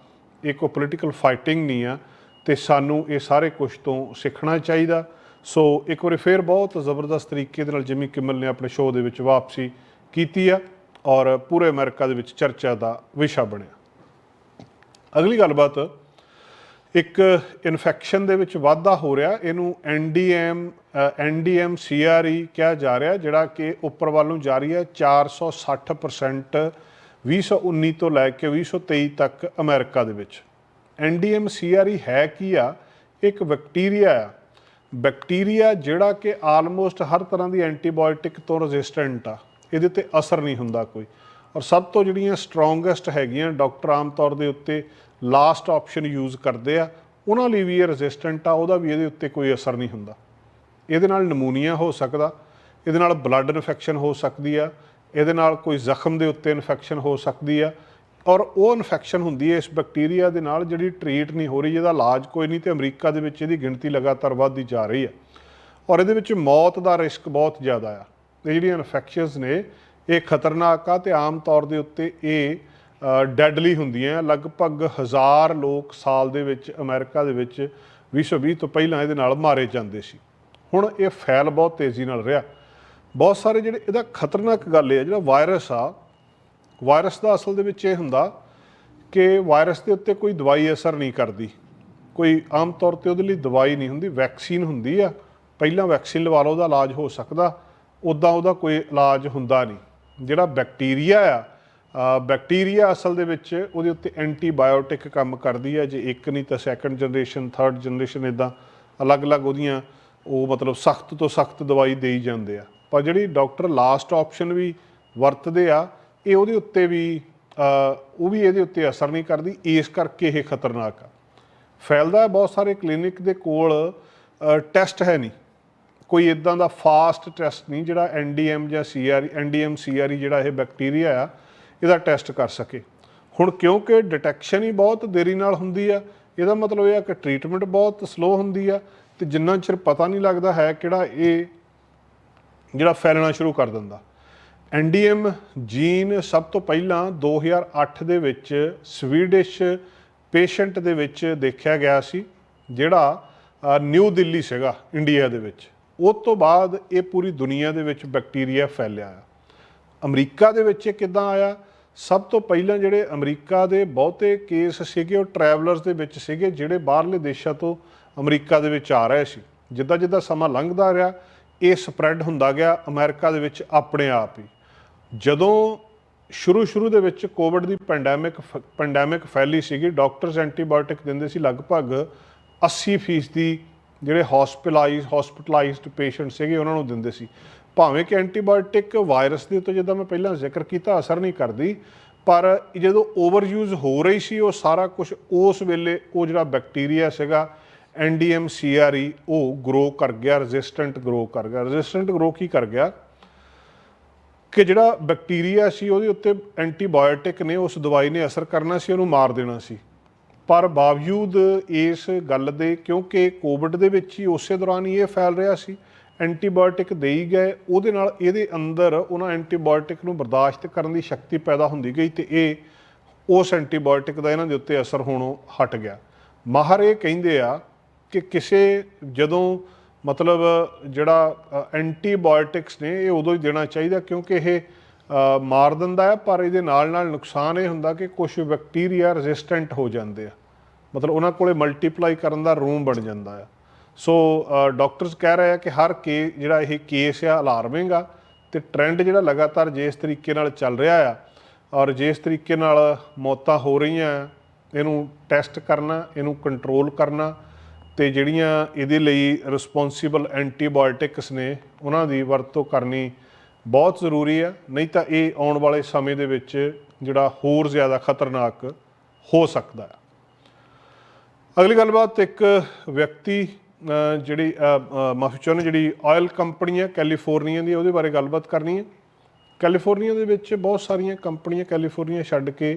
ਇਹ ਕੋਈ ਪੋਲੀਟੀਕਲ ਫਾਈਟਿੰਗ ਨਹੀਂ ਆ ਤੇ ਸਾਨੂੰ ਇਹ ਸਾਰੇ ਕੁਝ ਤੋਂ ਸਿੱਖਣਾ ਚਾਹੀਦਾ। ਸੋ ਇੱਕ ਵਾਰੀ ਫੇਰ ਬਹੁਤ ਜ਼ਬਰਦਸਤ ਤਰੀਕੇ ਦੇ ਨਾਲ ਜਿਮੀ ਕਿਮਲ ਨੇ ਆਪਣੇ ਸ਼ੋਅ ਦੇ ਵਿੱਚ ਵਾਪਸੀ ਕੀਤੀ ਆ ਔਰ ਪੂਰੇ ਅਮਰੀਕਾ ਦੇ ਵਿੱਚ ਚਰਚਾ ਦਾ ਵਿਸ਼ਾ ਬਣਿਆ। ਅਗਲੀ ਗੱਲਬਾਤ ਇੱਕ ਇਨਫੈਕਸ਼ਨ ਦੇ ਵਿੱਚ ਵਾਧਾ ਹੋ ਰਿਹਾ। ਇਹਨੂੰ ਐਨਡੀਐਮ ਐਨਡੀਐਮ ਸੀਆਰਈ ਕਿਹਾ ਜਾ ਰਿਹਾ, ਜਿਹੜਾ ਕਿ ਉੱਪਰ ਵੱਲ ਨੂੰ ਜਾਰੀ ਹੈ। 460% 2019 ਤੋਂ ਲੈ ਕੇ 2023 ਤੱਕ ਅਮਰੀਕਾ ਦੇ ਵਿੱਚ। ਐਨਡੀਐਮ ਸੀਆਰਈ ਹੈ ਕੀ ਆ? ਇੱਕ ਬੈਕਟੀਰੀਆ ਆ। ਬੈਕਟੀਰੀਆ ਜਿਹੜਾ ਕਿ ਆਲਮੋਸਟ ਹਰ ਤਰ੍ਹਾਂ ਦੀ ਐਂਟੀਬਾਇਓਟਿਕ ਤੋਂ ਰੈਜ਼ਿਸਟੈਂਟ ਆ। ਇਹਦੇ ਤੇ ਅਸਰ ਨਹੀਂ ਹੁੰਦਾ ਕੋਈ। ਔਰ ਸਭ ਤੋਂ ਜਿਹੜੀਆਂ ਸਟਰੋਂਗੈਸਟ ਹੈਗੀਆਂ ਡਾਕਟਰ ਆਮ ਤੌਰ ਦੇ ਉੱਤੇ ਲਾਸਟ ਆਪਸ਼ਨ ਯੂਜ਼ ਕਰਦੇ ਆ, ਉਹਨਾਂ ਲਈ ਵੀ ਇਹ ਰੈਜ਼ਿਸਟੈਂਟ ਆ, ਉਹਦਾ ਵੀ ਇਹਦੇ ਉੱਤੇ ਕੋਈ ਅਸਰ ਨਹੀਂ ਹੁੰਦਾ। ਇਹਦੇ ਨਾਲ ਨਮੂਨੀਆ ਹੋ ਸਕਦਾ, ਇਹਦੇ ਨਾਲ ਬਲੱਡ ਇਨਫੈਕਸ਼ਨ ਹੋ ਸਕਦੀ ਆ, ਇਹਦੇ ਨਾਲ ਕੋਈ ਜ਼ਖਮ ਦੇ ਉੱਤੇ ਇਨਫੈਕਸ਼ਨ ਹੋ ਸਕਦੀ ਆ, ਔਰ ਉਹ ਇਨਫੈਕਸ਼ਨ ਹੁੰਦੀ ਹੈ ਇਸ ਬੈਕਟੀਰੀਆ ਦੇ ਨਾਲ ਜਿਹੜੀ ਟ੍ਰੀਟ ਨਹੀਂ ਹੋ ਰਹੀ, ਜਿਹਦਾ ਇਲਾਜ ਕੋਈ ਨਹੀਂ ਤੇ ਅਮਰੀਕਾ ਦੇ ਵਿੱਚ ਇਹਦੀ ਗਿਣਤੀ ਲਗਾਤਾਰ ਵੱਧਦੀ ਜਾ ਰਹੀ ਹੈ ਔਰ ਇਹਦੇ ਵਿੱਚ ਮੌਤ ਦਾ ਰਿਸਕ ਬਹੁਤ ਜ਼ਿਆਦਾ ਆ। ਇਹ ਜਿਹੜੀਆਂ ਇਨਫੈਕਸ਼ਨਸ ਨੇ, ਇਹ ਖਤਰਨਾਕ ਆ ਤੇ ਆਮ ਤੌਰ ਦੇ ਉੱਤੇ ਇਹ ਡੈਡਲੀ ਹੁੰਦੀਆਂ ਲਗਭਗ ਹਜ਼ਾਰ ਲੋਕ ਸਾਲ ਦੇ ਵਿੱਚ ਅਮਰੀਕਾ ਦੇ ਵਿੱਚ 2020 ਤੋਂ ਪਹਿਲਾਂ ਇਹਦੇ ਨਾਲ ਮਾਰੇ ਜਾਂਦੇ ਸੀ। ਹੁਣ ਇਹ ਫੈਲ ਬਹੁਤ ਤੇਜ਼ੀ ਨਾਲ ਰਿਹਾ। ਬਹੁਤ ਸਾਰੇ ਜਿਹੜੇ ਇਹਦਾ ਖਤਰਨਾਕ ਗੱਲ ਇਹ ਹੈ ਜਿਹੜਾ ਵਾਇਰਸ ਆ ਵਾਇਰਸ ਦਾ ਅਸਲ ਦੇ ਵਿੱਚ ਇਹ ਹੁੰਦਾ ਕਿ ਵਾਇਰਸ ਦੇ ਉੱਤੇ ਕੋਈ ਦਵਾਈ ਅਸਰ ਨਹੀਂ ਕਰਦੀ। ਕੋਈ ਆਮ ਤੌਰ ਤੇ ਉਹਦੇ ਲਈ ਦਵਾਈ ਨਹੀਂ ਹੁੰਦੀ ਵੈਕਸੀਨ ਹੁੰਦੀ ਆ। ਪਹਿਲਾਂ ਵੈਕਸੀਨ ਲਵਾ ਲਓ, ਉਹਦਾ ਇਲਾਜ ਹੋ ਸਕਦਾ। ਉਦਾਂ ਉਹਦਾ ਕੋਈ ਇਲਾਜ ਹੁੰਦਾ ਨਹੀਂ। ਜਿਹੜਾ ਬੈਕਟੀਰੀਆ ਆ ਬੈਕਟੀਰੀਆ ਅਸਲ ਦੇ ਵਿੱਚ ਉਹਦੇ ਉੱਤੇ ਐਂਟੀਬਾਇਓਟਿਕ ਕੰਮ ਕਰਦੀ ਹੈ। ਜੇ ਇੱਕ ਨਹੀਂ ਤਾਂ ਸੈਕੰਡ ਜਨਰੇਸ਼ਨ ਥਰਡ ਜਨਰੇਸ਼ਨ ਇਦਾਂ ਅਲੱਗ-ਅਲੱਗ ਉਹਦੀਆਂ ਉਹ ਮਤਲਬ ਸਖਤ ਤੋਂ ਸਖਤ ਦਵਾਈ ਦੇਈ ਜਾਂਦੇ ਆ। ਪਰ ਜਿਹੜੀ ਡਾਕਟਰ ਲਾਸਟ ਆਪਸ਼ਨ ਵੀ ਵਰਤਦੇ ਆ, ਇਹ ਉਹਦੇ ਉੱਤੇ ਵੀ ਉਹ ਵੀ ਇਹਦੇ ਉੱਤੇ ਅਸਰ ਨਹੀਂ ਕਰਦੀ। ਇਸ ਕਰਕੇ ਇਹ ਖਤਰਨਾਕ ਆ। ਫੈਲਦਾ ਹੈ ਬਹੁਤ ਸਾਰੇ ਕਲੀਨਿਕ ਦੇ ਕੋਲ ਟੈਸਟ ਹੈ ਨਹੀਂ। ਕੋਈ ਇਦਾਂ ਦਾ ਫਾਸਟ ਟੈਸਟ ਨਹੀਂ ਜਿਹੜਾ ਐਨਡੀਐਮ ਜਾਂ ਸੀਆਰ ਐਨਡੀਐਮ ਸੀਆਰਈ ਜਿਹੜਾ ਇਹ ਬੈਕਟੀਰੀਆ ਆ ਇਹਦਾ ਟੈਸਟ ਕਰ ਸਕੇ। ਹੁਣ ਕਿਉਂਕਿ ਡਿਟੈਕਸ਼ਨ ਹੀ ਬਹੁਤ ਦੇਰੀ ਨਾਲ ਹੁੰਦੀ ਆ, ਇਹਦਾ ਮਤਲਬ ਇਹ ਆ ਕਿ ਟ੍ਰੀਟਮੈਂਟ ਬਹੁਤ ਸਲੋ ਹੁੰਦੀ ਆ ਤੇ ਜਿੰਨਾ ਚਿਰ ਪਤਾ ਨਹੀਂ ਲੱਗਦਾ ਹੈ ਕਿਹੜਾ ਇਹ, ਜਿਹੜਾ ਫੈਲਣਾ ਸ਼ੁਰੂ ਕਰ ਦਿੰਦਾ। ਐਨਡੀਐਮ ਜੀਨ ਸਭ ਤੋਂ ਪਹਿਲਾਂ 2008 ਦੇ ਵਿੱਚ ਸਵੀਡਿਸ਼ ਪੇਸ਼ੈਂਟ ਦੇ ਵਿੱਚ ਦੇਖਿਆ ਗਿਆ ਸੀ, ਜਿਹੜਾ ਨਿਊ ਦਿੱਲੀ ਸੀਗਾ ਇੰਡੀਆ ਦੇ ਵਿੱਚ। ਉਸ ਤੋਂ ਬਾਅਦ ਇਹ ਪੂਰੀ ਦੁਨੀਆ ਦੇ ਵਿੱਚ ਬੈਕਟੀਰੀਆ ਫੈਲਿਆ ਆ। ਅਮਰੀਕਾ ਦੇ ਵਿੱਚ ਇਹ ਕਿੱਦਾਂ ਆਇਆ? ਸਭ ਤੋਂ ਪਹਿਲਾਂ ਜਿਹੜੇ ਅਮਰੀਕਾ ਦੇ ਬਹੁਤੇ ਕੇਸ ਸੀਗੇ, ਉਹ ਟਰੈਵਲਰਸ ਦੇ ਵਿੱਚ ਸੀਗੇ, ਜਿਹੜੇ ਬਾਹਰਲੇ ਦੇਸ਼ਾਂ ਤੋਂ ਅਮਰੀਕਾ ਦੇ ਵਿੱਚ ਆ ਰਹੇ ਸੀ। ਜਿੱਦਾਂ ਜਿੱਦਾਂ ਸਮਾਂ ਲੰਘਦਾ ਰਿਹਾ, ਇਹ ਸਪਰੈਡ ਹੁੰਦਾ ਗਿਆ ਅਮਰੀਕਾ ਦੇ ਵਿੱਚ ਆਪਣੇ ਆਪ ਹੀ। ਜਦੋਂ ਸ਼ੁਰੂ ਸ਼ੁਰੂ ਦੇ ਵਿੱਚ ਕੋਵਿਡ ਦੀ ਪੈਂਡੈਮਿਕ ਪੈਂਡੈਮਿਕ ਫੈਲੀ ਸੀਗੀ ਡਾਕਟਰਸ ਐਂਟੀਬਾਇਓਟਿਕ ਦਿੰਦੇ ਸੀ ਲਗਭਗ 80% ਦੀ ਜਿਹੜੇ ਹਸਪੀਟਲਾਈਜ਼ ਹਸਪੀਟਲਾਈਜ਼ਡ ਪੇਸ਼ੈਂਟ ਸੀਗੇ, ਉਹਨਾਂ ਨੂੰ ਦਿੰਦੇ ਸੀ। ਭਾਵੇਂ ਕਿ ਐਂਟੀਬਾਇਓਟਿਕ ਵਾਇਰਸ ਦੇ ਉੱਤੇ ਜਿੱਦਾਂ ਮੈਂ ਪਹਿਲਾਂ ਜ਼ਿਕਰ ਕੀਤਾ, ਅਸਰ ਨਹੀਂ ਕਰਦੀ, ਪਰ ਜਦੋਂ ਓਵਰ ਯੂਜ਼ ਹੋ ਰਹੀ ਸੀ, ਉਹ ਸਾਰਾ ਕੁਝ ਉਸ ਵੇਲੇ ਉਹ ਜਿਹੜਾ ਬੈਕਟੀਰੀਆ ਸੀਗਾ ਐਨਡੀਐਮ ਸੀਆਰਈ ਉਹ ਗਰੋ ਕਰ ਗਿਆ ਰੈਜ਼ਿਸਟੈਂਟ ਗਰੋ ਕਰ ਗਿਆ। ਰੈਜ਼ਿਸਟੈਂਟ ਗਰੋ ਕੀ ਕਰ ਗਿਆ? ਕਿ ਜਿਹੜਾ ਬੈਕਟੀਰੀਆ ਸੀ, ਉਹਦੇ ਉੱਤੇ ਐਂਟੀਬਾਇਓਟਿਕ ਨੇ, ਉਸ ਦਵਾਈ ਨੇ ਅਸਰ ਕਰਨਾ ਸੀ, ਉਹਨੂੰ ਮਾਰ ਦੇਣਾ ਸੀ। ਪਰ ਬਾਵਜੂਦ ਇਸ ਗੱਲ ਦੇ, ਕਿਉਂਕਿ ਕੋਵਿਡ ਦੇ ਵਿੱਚ ਹੀ ਉਸੇ ਦੌਰਾਨ ਹੀ ਇਹ ਫੈਲ ਰਿਹਾ ਸੀ ਐਂਟੀਬਾਇਓਟਿਕ ਦੇਈ ਗਏ, ਉਹਦੇ ਨਾਲ ਇਹਦੇ ਅੰਦਰ ਉਹਨਾਂ ਐਂਟੀਬਾਇਓਟਿਕ ਨੂੰ ਬਰਦਾਸ਼ਤ ਕਰਨ ਦੀ ਸ਼ਕਤੀ ਪੈਦਾ ਹੁੰਦੀ ਗਈ ਤੇ ਇਹ ਉਸ ਐਂਟੀਬਾਇਓਟਿਕ ਦਾ ਇਹਨਾਂ ਦੇ ਉੱਤੇ ਅਸਰ ਹੋਣੋਂ ਹਟ ਗਿਆ। ਮਾਹਰ ਇਹ ਕਹਿੰਦੇ ਆ ਕਿ ਕਿਸੇ ਜਦੋਂ ਮਤਲਬ ਜਿਹੜਾ ਐਂਟੀਬਾਇਓਟਿਕਸ ਨੇ ਇਹ ਉਦੋਂ ਹੀ ਦੇਣਾ ਚਾਹੀਦਾ ਕਿਉਂਕਿ ਇਹ ਮਾਰ ਦਿੰਦਾ ਹੈ, ਪਰ ਇਹਦੇ ਨਾਲ ਨਾਲ ਨੁਕਸਾਨ ਇਹ ਹੁੰਦਾ ਕਿ ਕੁਝ ਬੈਕਟੀਰੀਆ ਰੈਜ਼ਿਸਟੈਂਟ ਹੋ ਜਾਂਦੇ ਆ। ਮਤਲਬ ਉਹਨਾਂ ਕੋਲੇ ਮਲਟੀਪਲਾਈ ਕਰਨ ਦਾ ਰੂਮ ਬਣ ਜਾਂਦਾ ਆ। ਸੋ ਡਾਕਟਰਸ ਕਹਿ ਰਹੇ ਆ ਕਿ ਹਰ ਕੇ, ਜਿਹੜਾ ਇਹ ਕੇਸ ਆ ਅਲਾਰਮਿੰਗ ਆ ਤੇ ਟ੍ਰੈਂਡ ਜਿਹੜਾ ਲਗਾਤਾਰ ਜਿਸ ਤਰੀਕੇ ਨਾਲ ਚੱਲ ਰਿਹਾ ਆ ਔਰ ਜਿਸ ਤਰੀਕੇ ਨਾਲ ਮੌਤਾਂ ਹੋ ਰਹੀਆਂ ਇਹਨੂੰ ਟੈਸਟ ਕਰਨਾ, ਇਹਨੂੰ ਕੰਟਰੋਲ ਕਰਨਾ ਤੇ ਜਿਹੜੀਆਂ ਇਹਦੇ ਲਈ ਰਿਸਪੌਂਸੀਬਲ ਐਂਟੀਬਾਇਓਟਿਕਸ ਨੇ, ਉਹਨਾਂ ਦੀ ਵਰਤੋਂ ਕਰਨੀ ਬਹੁਤ ਜ਼ਰੂਰੀ ਆ। ਨਹੀਂ ਤਾਂ ਇਹ ਆਉਣ ਵਾਲੇ ਸਮੇਂ ਦੇ ਵਿੱਚ ਜਿਹੜਾ ਹੋਰ ਜ਼ਿਆਦਾ ਖਤਰਨਾਕ ਹੋ ਸਕਦਾ ਹੈ ਅਗਲੀ ਗੱਲਬਾਤ, ਇੱਕ ਵਿਅਕਤੀ ਜਿਹੜੀ ਮਾਫੀ ਚਾਹੁੰਦਾ ਜਿਹੜੀ ਆਇਲ ਕੰਪਨੀ ਹੈ ਕੈਲੀਫੋਰਨੀਆ ਦੀ, ਉਹਦੇ ਬਾਰੇ ਗੱਲਬਾਤ ਕਰਨੀ ਹੈ। ਕੈਲੀਫੋਰਨੀਆ ਦੇ ਵਿੱਚ ਬਹੁਤ ਸਾਰੀਆਂ ਕੰਪਨੀਆਂ ਕੈਲੀਫੋਰਨੀਆ ਛੱਡ ਕੇ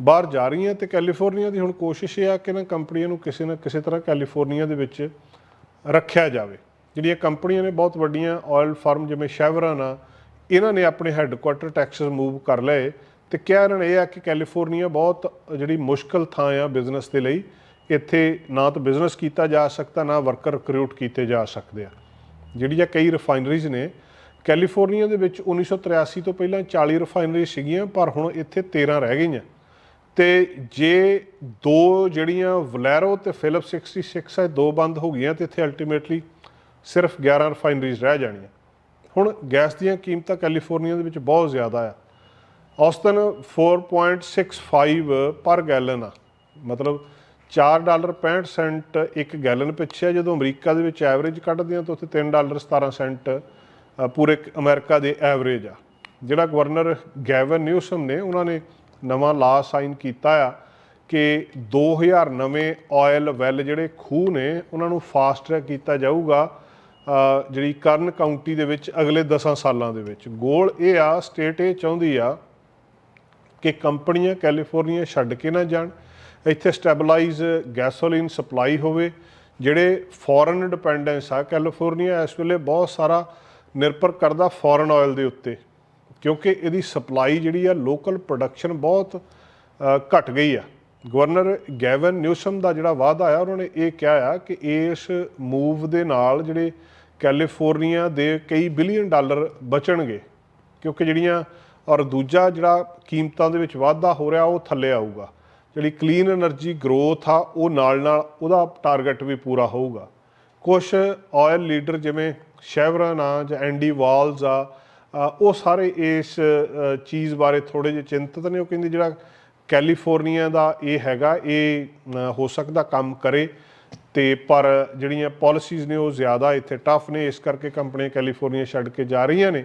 ਬਾਹਰ ਜਾ ਰਹੀਆਂ ਤੇ ਕੈਲੀਫੋਰਨੀਆ ਦੀ ਹੁਣ ਕੋਸ਼ਿਸ਼ ਇਹ ਆ ਕਿ ਇਹਨਾਂ ਕੰਪਨੀਆਂ ਨੂੰ ਕਿਸੇ ਨਾ ਕਿਸੇ ਤਰ੍ਹਾਂ ਕੈਲੀਫੋਰਨੀਆ ਦੇ ਵਿੱਚ ਰੱਖਿਆ ਜਾਵੇ। ਜਿਹੜੀਆਂ ਕੰਪਨੀਆਂ ਨੇ ਬਹੁਤ ਵੱਡੀਆਂ ਆਇਲ ਫਰਮ ਜਿਵੇਂ ਸ਼ੈਵਰਨ ਆ, ਇਹਨਾਂ ਨੇ ਆਪਣੇ ਹੈੱਡਕੁਆਟਰ ਟੈਕਸਸ ਮੂਵ ਕਰ ਲਏ ਤੇ ਕਿਹਾ ਇਹਨਾਂ ਨੇ ਇਹ ਆ ਕਿ ਕੈਲੀਫੋਰਨੀਆ ਬਹੁਤ ਜਿਹੜੀ ਮੁਸ਼ਕਲ ਥਾਂ ਆ ਬਿਜ਼ਨਸ ਦੇ ਲਈ ਇੱਥੇ ਨਾ ਤਾਂ ਬਿਜ਼ਨਸ ਕੀਤਾ ਜਾ ਸਕਦਾ, ਨਾ ਵਰਕਰ ਰਿਕਰੂਟ ਕੀਤੇ ਜਾ ਸਕਦੇ ਆ। ਜਿਹੜੀਆਂ ਕਈ ਰਿਫਾਈਨਰੀਜ਼ ਨੇ ਕੈਲੀਫੋਰਨੀਆ ਦੇ ਵਿੱਚ 1983 ਤੋਂ ਪਹਿਲਾਂ 40 ਰਿਫਾਈਨਰੀ ਸੀਗੀਆਂ, ਪਰ ਹੁਣ ਇੱਥੇ 13 ਰਹਿ ਗਈਆਂ। ਤੇ ਜੇ ਦੋ ਜਿਹੜੀਆਂ ਵਲੈਰੋ ਤੇ ਫਿਲਿਪ 66 ਹੈ ਦੋ ਬੰਦ ਹੋ ਗਈਆਂ ਤੇ ਇੱਥੇ ਅਲਟੀਮੇਟਲੀ ਸਿਰਫ 11 ਰਿਫਾਈਨਰੀਜ਼ ਰਹਿ ਜਾਣੀਆਂ। ਹੁਣ ਗੈਸ ਦੀਆਂ ਕੀਮਤਾਂ ਕੈਲੀਫੋਰਨੀਆ ਦੇ ਵਿੱਚ ਬਹੁਤ ਜ਼ਿਆਦਾ ਆ। ਔਸਤਨ 4.65 ਪਰ ਗੈਲਨ ਆ। ਮਤਲਬ 4 ਡਾਲਰ 65 ਸੈਂਟ ਇੱਕ ਗੈਲਨ ਪਿੱਛੇ ਆ, ਜਦੋਂ ਅਮਰੀਕਾ ਦੇ ਵਿੱਚ ਐਵਰੇਜ ਕੱਢਦੇ ਆ, ਤਾਂ ਉੱਥੇ 3 ਡਾਲਰ 17 ਸੈਂਟ ਪੂਰੇ ਕ- ਅਮਰੀਕਾ ਦੇ ਐਵਰੇਜ ਆ। ਜਿਹੜਾ ਗਵਰਨਰ ਗੈਵਨ ਨਿਊਸਮ ਨੇ, ਉਹਨਾਂ ਨੇ ਨਵਾਂ ਲਾ ਸਾਈਨ ਕੀਤਾ ਆ ਕਿ 2000 ਨਵੇਂ ਆਇਲ ਵੈਲ ਜਿਹੜੇ ਖੂਹ ਨੇ, ਉਹਨਾਂ ਨੂੰ ਫਾਸਟ ਟਰੈਕ ਕੀਤਾ ਜਾਊਗਾ ਜਿਹੜੀ ਕਰਨ ਕਾਉਂਟੀ ਦੇ ਵਿੱਚ ਅਗਲੇ 10 ਸਾਲਾਂ ਦੇ ਵਿੱਚ। ਗੋਲ ਇਹ ਆ ਸਟੇਟ ਇਹ ਚਾਹੁੰਦੀ ਆ ਕਿ ਕੰਪਨੀਆਂ ਕੈਲੀਫੋਰਨੀਆ ਛੱਡ ਕੇ ਨਾ ਜਾਣ ਇੱਥੇ ਸਟੈਬਲਾਈਜ਼ ਗੈਸੋਲੀਨ ਸਪਲਾਈ ਹੋਵੇ ਜਿਹੜੇ ਫੋਰਨ ਡਿਪੈਂਡੈਂਸ ਆ ਕੈਲੀਫੋਰਨੀਆ ਇਸ ਵੇਲੇ ਬਹੁਤ ਸਾਰਾ ਨਿਰਭਰ ਕਰਦਾ ਫੋਰਨ ਆਇਲ ਦੇ ਉੱਤੇ ਕਿਉਂਕਿ ਇਹਦੀ ਸਪਲਾਈ ਜਿਹੜੀ ਆ ਲੋਕਲ ਪ੍ਰੋਡਕਸ਼ਨ ਬਹੁਤ ਅ, ਘਟ ਗਈ ਆ। ਗਵਰਨਰ ਗੈਵਨ ਨਿਊਸਮ ਦਾ ਜਿਹੜਾ ਵਾਅਦਾ ਆ ਉਹਨਾਂ ਨੇ ਇਹ ਕਿਹਾ ਆ ਕਿ ਇਸ ਮੂਵ ਦੇ ਨਾਲ ਜਿਹੜੇ ਕੈਲੀਫੋਰਨੀਆ ਦੇ ਕਈ ਬਿਲੀਅਨ ਡਾਲਰ ਬਚਣਗੇ ਕਿਉਂਕਿ ਜਿਹੜੀਆਂ ਔਰ ਦੂਜਾ ਜਿਹੜਾ ਕੀਮਤਾਂ ਦੇ ਵਿੱਚ ਵਾਧਾ ਹੋ ਰਿਹਾ ਉਹ ਥੱਲੇ ਆਊਗਾ। ਜਿਹੜੀ ਕਲੀਨ એનર્ਜੀ ਗਰੋਥ ਆ, ਉਹ ਨਾਲ ਨਾਲ ਉਹਦਾ ਟਾਰਗੇਟ ਵੀ ਪੂਰਾ ਹੋਊਗਾ। ਕੁਝ ਆਇਲ ਲੀਡਰ ਜਿਵੇਂ ਸ਼ੈਵਰਨ ਆ ਜਾਂ ਐਂਡੀ ਵਾਲਸ ਆ ਉਹ ਸਾਰੇ ਇਸ ਚੀਜ਼ ਬਾਰੇ ਥੋੜੇ ਜਿਹਾ ਚਿੰਤਤ ਨੇ। ਉਹ ਕਹਿੰਦੇ ਜਿਹੜਾ ਕੈਲੀਫੋਰਨੀਆ ਦਾ ਇਹ ਹੈਗਾ, ਇਹ ਹੋ ਸਕਦਾ ਕੰਮ ਕਰੇ। ਤੇ ਪਰ ਜਿਹੜੀਆਂ ਪਾਲਿਸੀਜ਼ ਨੇ, ਉਹ ਜ਼ਿਆਦਾ ਇੱਥੇ ਟਫ ਨੇ। ਇਸ ਕਰਕੇ ਕੰਪਨੀਆਂ ਕੈਲੀਫੋਰਨੀਆ ਛੱਡ ਕੇ ਜਾ ਰਹੀਆਂ ਨੇ।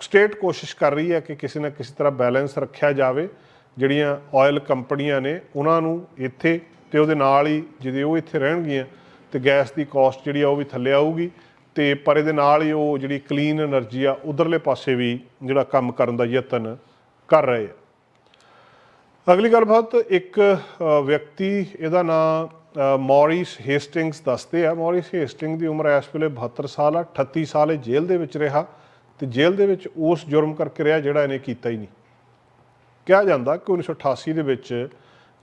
ਸਟੇਟ ਕੋਸ਼ਿਸ਼ ਕਰ ਰਹੀ ਹੈ ਕਿ ਕਿਸੇ ਨਾ ਕਿਸੇ ਤਰ੍ਹਾਂ ਬੈਲੈਂਸ ਰੱਖਿਆ ਜਾਵੇ। ਜਿਹੜੀਆਂ ਆਇਲ ਕੰਪਨੀਆਂ ਨੇ, ਉਹਨਾਂ ਨੂੰ ਇੱਥੇ ਤੇ ਉਹਦੇ ਨਾਲ ਹੀ ਜਿਹਦੇ ਉਹ ਇੱਥੇ ਰਹਿਣਗੀਆਂ, ਤੇ ਗੈਸ ਦੀ ਕਾਸਟ ਜਿਹੜੀ ਆ ਉਹ ਵੀ ਥੱਲੇ ਆਊਗੀ, ਤੇ ਪਰ ਇਹਦੇ ਨਾਲ ਹੀ ਉਹ ਜਿਹੜੀ ਕਲੀਨ એનર્ਜੀ ਆ, ਉਧਰਲੇ ਪਾਸੇ ਵੀ ਜਿਹੜਾ ਕੰਮ ਕਰਨ ਦਾ ਯਤਨ ਕਰ ਰਹੇ ਆ। ਅਗਲੀ ਗੱਲਬਾਤ, ਇੱਕ ਵਿਅਕਤੀ, ਇਹਦਾ ਨਾਮ ਮੌਰਿਸ ਹੇਸਟਿੰਗਸ ਦੱਸਦੇ ਆ। ਮੌਰਿਸ ਹੇਸਟਿੰਗ ਦੀ ਉਮਰ ਇਸ ਵੇਲੇ 72 ਸਾਲ ਆ 38 ਸਾਲ ਇਹ ਜੇਲ੍ਹ ਦੇ ਵਿੱਚ ਰਿਹਾ, ਤੇ ਜੇਲ੍ਹ ਦੇ ਵਿੱਚ ਉਸ ਜੁਰਮ ਕਰਕੇ ਰਿਹਾ ਜਿਹੜਾ ਇਹਨੇ ਕੀਤਾ ਹੀ ਨਹੀਂ। ਕਿਹਾ ਜਾਂਦਾ ਕਿ 1988 ਦੇ ਵਿੱਚ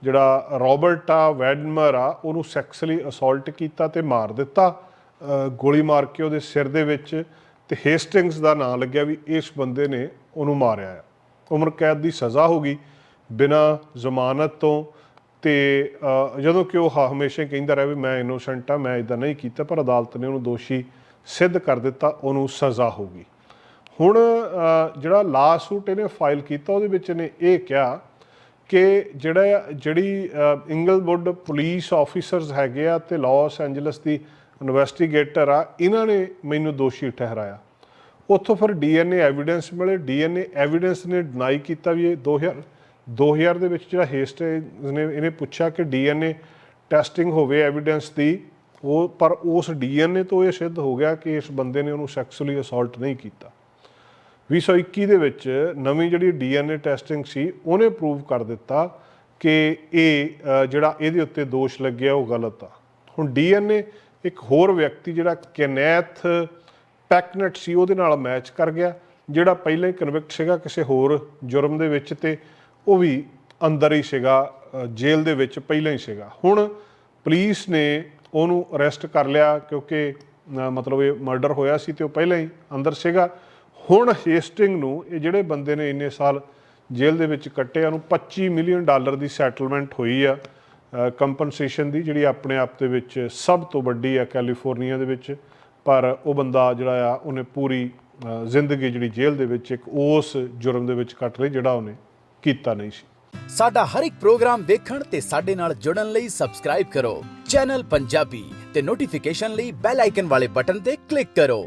ਜਿਹੜਾ ਰਾਬਰਟਾ ਵੈਡਮਰ ਆ, ਉਹਨੂੰ ਸੈਕਸਲੀ ਅਸੌਲਟ ਕੀਤਾ ਤੇ ਮਾਰ ਦਿੱਤਾ। ਗੋਲੀ ਮਾਰ ਕੇ ਉਹਦੇ ਸਿਰ ਦੇ ਵਿੱਚ ਤੇ ਹੇਸਟਿੰਗਸ ਦਾ ਨਾਂ ਲੱਗਿਆ ਵੀ ਇਸ ਬੰਦੇ ਨੇ ਉਹਨੂੰ ਮਾਰਿਆ ਆ। ਉਮਰ ਕੈਦ ਦੀ ਸਜ਼ਾ ਹੋ ਗਈ ਬਿਨਾ ਜ਼ਮਾਨਤ ਤੋਂ ਤੇ ਜਦੋਂ ਕਿ ਉਹ ਹ- ਹਮੇਸ਼ਾ ਹੀ ਕਹਿੰਦਾ ਰਿਹਾ ਵੀ ਮੈਂ ਇਨੋਸੈਂਟ ਆ, ਮੈਂ ਇਦਾਂ ਨਹੀਂ ਕੀਤਾ, ਪਰ ਅਦਾਲਤ ਨੇ ਉਹਨੂੰ ਦੋਸ਼ੀ ਸਿੱਧ ਕਰ ਦਿੱਤਾ, ਉਹਨੂੰ ਸਜ਼ਾ ਹੋ ਗਈ। ਹੁਣ ਜਿਹੜਾ ਲਾ ਸੂਟ ਇਹਨੇ ਫਾਈਲ ਕੀਤਾ, ਉਹਦੇ ਵਿੱਚ ਇਹਨੇ ਇਹ ਕਿਹਾ ਕਿ ਜਿਹੜਾ, ਜਿਹੜੀ ਇੰਗਲਵੁੱਡ ਪੁਲਿਸ ਆਫੀਸਰਸ ਹੈਗੇ ਆ ਤੇ ਲਾਸ ਐਂਜਲਸ ਦੀ ਇਨਵੈਸਟੀਗੇਟਰ ਆ, ਇਹਨਾਂ ਨੇ ਮੈਨੂੰ ਦੋਸ਼ੀ ਠਹਿਰਾਇਆ। ਉੱਥੋਂ ਫਿਰ ਡੀਐਨਏ ਐਵੀਡੈਂਸ ਮਿਲੇ। ਡੀਐਨਏ ਐਵੀਡੈਂਸ ਨੇ ਡਿਨਾਈ ਕੀਤਾ ਵੀ ਇਹ 2000 2000 ਦੇ ਵਿੱਚ ਜਿਹੜਾ ਹੇਸਟੇਜ ਨੇ, ਇਹਨੇ ਪੁੱਛਿਆ ਕਿ ਡੀਐਨਏ ਟੈਸਟਿੰਗ ਹੋਵੇ ਐਵੀਡੈਂਸ ਦੀ, ਉਹ, ਪਰ ਉਸ ਡੀਐਨਏ ਤੋਂ ਇਹ ਸਿੱਧ ਹੋ ਗਿਆ ਕਿ ਇਸ ਬੰਦੇ ਨੇ ਉਹਨੂੰ ਸੈਕਸੁਅਲੀ ਅਸੌਲਟ ਨਹੀਂ ਕੀਤਾ। 2021 ਦੇ ਵਿੱਚ ਨਵੀਂ ਜਿਹੜੀ ਡੀਐਨਏ ਟੈਸਟਿੰਗ ਸੀ, ਉਹਨੇ ਪ੍ਰੂਵ ਕਰ ਦਿੱਤਾ ਕਿ ਇਹ ਜਿਹੜਾ ਇਹਦੇ ਉੱਤੇ ਦੋਸ਼ ਲੱਗਿਆ, ਉਹ ਗਲਤ ਆ। ਹੁਣ ਡੀਐਨਏ ਇੱਕ ਹੋਰ ਵਿਅਕਤੀ ਜਿਹੜਾ ਕੈਨੈਥ ਪੈਕਨਟ ਸੀ, ਉਹਦੇ ਨਾਲ ਮੈਚ ਕਰ ਗਿਆ, ਜਿਹੜਾ ਪਹਿਲਾਂ ਹੀ ਕਨਵਿਕਟ ਸੀਗਾ ਕਿਸੇ ਹੋਰ ਜੁਰਮ ਦੇ ਵਿੱਚ ਤੇ ਉਹ ਵੀ ਅੰਦਰ ਹੀ ਸੀਗਾ ਜੇਲ੍ਹ ਦੇ ਵਿੱਚ ਪਹਿਲਾਂ ਹੀ ਸੀਗਾ। ਹੁਣ ਪੁਲਿਸ ਨੇ ਉਹਨੂੰ ਅਰੈਸਟ ਕਰ ਲਿਆ ਕਿਉਂਕਿ ਮਤਲਬ ਇਹ ਮਰਡਰ ਹੋਇਆ ਸੀ ਤੇ ਉਹ ਪਹਿਲਾਂ ਹੀ ਅੰਦਰ ਸੀਗਾ। ਹੁਣ ਹੇਸਟਿੰਗ ਨੂੰ ਇਹ ਜਿਹੜੇ ਬੰਦੇ ਨੇ ਇੰਨੇ ਸਾਲ ਜੇਲ੍ਹ ਦੇ ਵਿੱਚ ਕੱਟਿਆ ਉਹਨੂੰ 25 ਮਿਲੀਅਨ ਡਾਲਰ ਦੀ ਸੈਟਲਮੈਂਟ ਹੋਈ ਆ ਕੰਪਨਸੇਸ਼ਨ ਦੀ ਜਿਹੜੀ ਆਪਣੇ ਆਪ ਦੇ ਵਿੱਚ ਸਭ ਤੋਂ ਵੱਡੀ ਆ ਕੈਲੀਫੋਰਨੀਆ ਦੇ ਵਿੱਚ। ਪਰ ਉਹ ਬੰਦਾ ਜਿਹੜਾ ਆ, ਉਹਨੇ ਪੂਰੀ ਜ਼ਿੰਦਗੀ ਜਿਹੜੀ ਜੇਲ੍ਹ ਦੇ ਵਿੱਚ ਇੱਕ ਉਸ ਜੁਰਮ ਦੇ ਵਿੱਚ ਕੱਟ ਲਈ ਜਿਹੜਾ ਉਹਨੇ ਕੀਤਾ ਨਹੀਂ ਸੀ। ਸਾਡਾ ਹਰ ਇੱਕ ਪ੍ਰੋਗਰਾਮ ਦੇਖਣ ਤੇ ਸਾਡੇ ਨਾਲ ਜੁੜਨ ਲਈ ਸਬਸਕ੍ਰਾਈਬ ਕਰੋ। ਚੈਨਲ ਪੰਜਾਬੀ ਤੇ ਨੋਟੀਫਿਕੇਸ਼ਨ ਲਈ ਬੈਲ ਆਈਕਨ ਵਾਲੇ ਬਟਨ ਤੇ ਕਲਿੱਕ ਕਰੋ।